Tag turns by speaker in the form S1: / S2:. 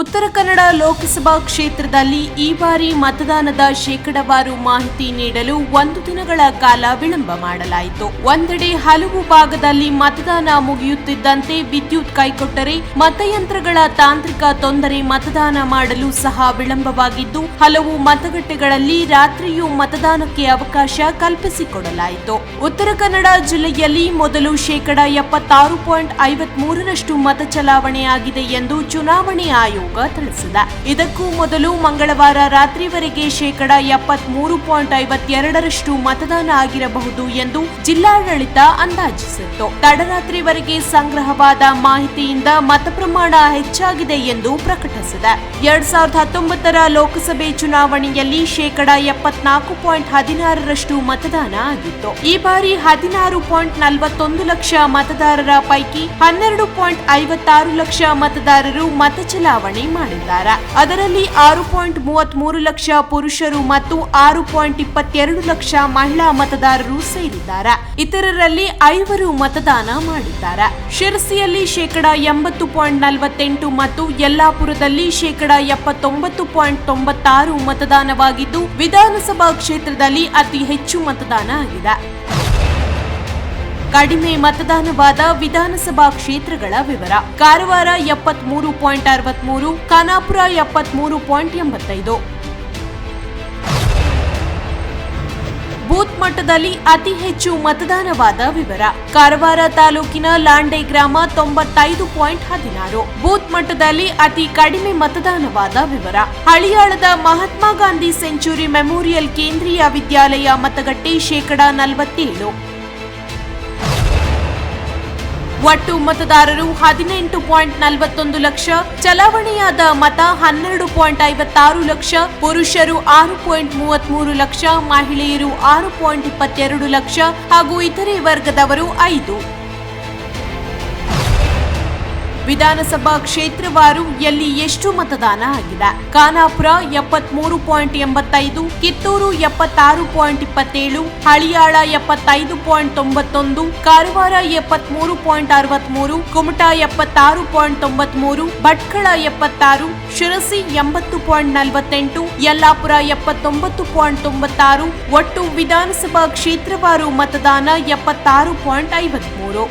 S1: ಉತ್ತರ ಕನ್ನಡ ಲೋಕಸಭಾ ಕ್ಷೇತ್ರದಲ್ಲಿ ಈ ಬಾರಿ ಮತದಾನದ ಶೇಕಡವಾರು ಮಾಹಿತಿ ನೀಡಲು ಒಂದು ದಿನಗಳ ಕಾಲ ವಿಳಂಬ ಮಾಡಲಾಯಿತು. ಒಂದೆಡೆ ಹಲವು ಭಾಗದಲ್ಲಿ ಮತದಾನ ಮುಗಿಯುತ್ತಿದ್ದಂತೆ ವಿದ್ಯುತ್ ಕೈಕೊಟ್ಟರೆ ಮತಯಂತ್ರಗಳ ತಾಂತ್ರಿಕ ತೊಂದರೆ ಮತದಾನ ಮಾಡಲು ಸಹ ವಿಳಂಬವಾಗಿದ್ದು, ಹಲವು ಮತಗಟ್ಟೆಗಳಲ್ಲಿ ರಾತ್ರಿಯೂ ಮತದಾನಕ್ಕೆ ಅವಕಾಶ ಕಲ್ಪಿಸಿಕೊಡಲಾಯಿತು. ಉತ್ತರ ಕನ್ನಡ ಜಿಲ್ಲೆಯಲ್ಲಿ ಮೊದಲು ಶೇಕಡ ಎಪ್ಪತ್ತಾರು ಪಾಯಿಂಟ್ ಐವತ್ ಮೂರರಷ್ಟು ಮತ ಚಲಾವಣೆಯಾಗಿದೆ ಎಂದು ಚುನಾವಣೆ ಆಯೋಗ ತಿಳಿಸಿದೆ ಇದಕ್ಕೂ ಮೊದಲು ಮಂಗಳವಾರ ರಾತ್ರಿವರೆಗೆ ಶೇಕಡ ಎಪ್ಪತ್ತ್ ಮೂರು ಪಾಯಿಂಟ್ ಐವತ್ತೆರಡರಷ್ಟು ಮತದಾನ ಆಗಿರಬಹುದು ಎಂದು ಜಿಲ್ಲಾಡಳಿತ ಅಂದಾಜಿಸಿತ್ತು. ತಡರಾತ್ರಿವರೆಗೆ ಸಂಗ್ರಹವಾದ ಮಾಹಿತಿಯಿಂದ ಮತ ಪ್ರಮಾಣ ಹೆಚ್ಚಾಗಿದೆ ಎಂದು ಪ್ರಕಟಿಸಿದೆ. ಎರಡ್ ಸಾವಿರದ ಹತ್ತೊಂಬತ್ತರ ಲೋಕಸಭೆ ಚುನಾವಣೆಯಲ್ಲಿ ಶೇಕಡ ಎಪ್ಪತ್ನಾಲ್ಕು ಪಾಯಿಂಟ್ ಹದಿನಾರರಷ್ಟು ಮತದಾನ ಆಗಿತ್ತು. ಈ ಬಾರಿ ಹದಿನಾರು ಪಾಯಿಂಟ್ ನಲವತ್ತೊಂದು ಲಕ್ಷ ಮತದಾರರ ಪೈಕಿ ಹನ್ನೆರಡು ಪಾಯಿಂಟ್ ಐವತ್ತಾರು ಲಕ್ಷ ಮತದಾರರು ಮತ ಚಲಾವಣೆ ಮಾಡಿದ್ದಾರೆ. ಅದರಲ್ಲಿ ಆರು ಪಾಯಿಂಟ್ ಮೂವತ್ತ್ ಮೂರು ಲಕ್ಷ ಪುರುಷರು ಮತ್ತು ಆರು ಪಾಯಿಂಟ್ ಇಪ್ಪತ್ತೆರಡು ಲಕ್ಷ ಮಹಿಳಾ ಮತದಾರರು ಸೇರಿದ್ದಾರೆ. ಇತರರಲ್ಲಿ ಐವರು ಮತದಾನ ಮಾಡಿದ್ದಾರೆ. ಶಿರಸಿಯಲ್ಲಿ ಶೇಕಡ ಎಂಬತ್ತು ಪಾಯಿಂಟ್ ನಲವತ್ತೆಂಟು ಮತ್ತು ಯಲ್ಲಾಪುರದಲ್ಲಿ ಶೇಕಡ ಎಪ್ಪತ್ತೊಂಬತ್ತು ಪಾಯಿಂಟ್ ತೊಂಬತ್ತಾರು ಮತದಾನವಾಗಿದ್ದು, ವಿಧಾನಸಭಾ ಕ್ಷೇತ್ರದಲ್ಲಿ ಅತಿ ಹೆಚ್ಚು ಮತದಾನ ಆಗಿದೆ. ಕಡಿಮೆ ಮತದಾನವಾದ ವಿಧಾನಸಭಾ ಕ್ಷೇತ್ರಗಳ ವಿವರ. ಕಾರವಾರ ಎಪ್ಪತ್ಮೂರು ಪಾಯಿಂಟ್ ಅರವತ್ಮೂರು, ಖಾನಾಪುರ ಎಪ್ಪತ್ಮೂರು ಪಾಯಿಂಟ್ ಎಂಬತ್ತೈದು. ಬೂತ್ ಮಟ್ಟದಲ್ಲಿ ಅತಿ ಹೆಚ್ಚು ಮತದಾನವಾದ ವಿವರ. ಕಾರವಾರ ತಾಲೂಕಿನ ಲಾಂಡೆ ಗ್ರಾಮ ತೊಂಬತ್ತೈದು ಪಾಯಿಂಟ್ ಹದಿನಾರು. ಬೂತ್ ಮಟ್ಟದಲ್ಲಿ ಅತಿ ಕಡಿಮೆ ಮತದಾನವಾದ ವಿವರ. ಹಳಿಯಾಳದ ಮಹಾತ್ಮ ಗಾಂಧಿ ಸೆಂಚುರಿ ಮೆಮೋರಿಯಲ್ ಕೇಂದ್ರೀಯ ವಿದ್ಯಾಲಯ ಮತಗಟ್ಟೆ ಶೇಕಡಾ ನಲವತ್ತೇಳು. ಒಟ್ಟು ಮತದಾರರು ಹದಿನೆಂಟು ಪಾಯಿಂಟ್ ನಲವತ್ತೊಂದು ಲಕ್ಷ, ಚಲಾವಣೆಯಾದ ಮತ ಹನ್ನೆರಡು ಪಾಯಿಂಟ್ ಐವತ್ತಾರು ಲಕ್ಷ, ಪುರುಷರು ಆರು ಪಾಯಿಂಟ್ ಮೂವತ್ಮೂರು ಲಕ್ಷ, ಮಹಿಳೆಯರು ಆರು ಪಾಯಿಂಟ್ ಇಪ್ಪತ್ತೆರಡು ಲಕ್ಷ ಹಾಗೂ ಇತರೆ ವರ್ಗದವರು ಐದು. ವಿಧಾನಸಭಾ ಕ್ಷೇತ್ರವಾರು ಎಲ್ಲಿ ಎಷ್ಟು ಮತದಾನ ಆಗಿದೆ? ಖಾನಾಪುರ ಎಪ್ಪತ್ಮೂರು ಪಾಯಿಂಟ್ ಎಂಬತ್ತೈದು, ಕಿತ್ತೂರು ಎಪ್ಪತ್ತಾರು ಪಾಯಿಂಟ್ ಇಪ್ಪತ್ತೇಳು, ಹಳಿಯಾಳ ಎಪ್ಪತ್ತೈದು ಪಾಯಿಂಟ್ ತೊಂಬತ್ತೊಂದು, ಕಾರವಾರ ಎಪ್ಪತ್ಮೂರು ಪಾಯಿಂಟ್ ಅರವತ್ಮೂರು, ಕುಮಟಾ ಎಪ್ಪತ್ತಾರು ಪಾಯಿಂಟ್ ತೊಂಬತ್ಮೂರು, ಭಟ್ಕಳ ಎಪ್ಪತ್ತಾರು, ಶಿರಸಿ ಎಂಬತ್ತು ಪಾಯಿಂಟ್ ನಲವತ್ತೆಂಟು, ಯಲ್ಲಾಪುರ ಎಪ್ಪತ್ತೊಂಬತ್ತು ಪಾಯಿಂಟ್ ತೊಂಬತ್ತಾರು, ಒಟ್ಟು ವಿಧಾನಸಭಾ ಕ್ಷೇತ್ರವಾರು ಮತದಾನ ಎಪ್ಪತ್ತಾರು ಪಾಯಿಂಟ್ ಐವತ್ಮೂರು.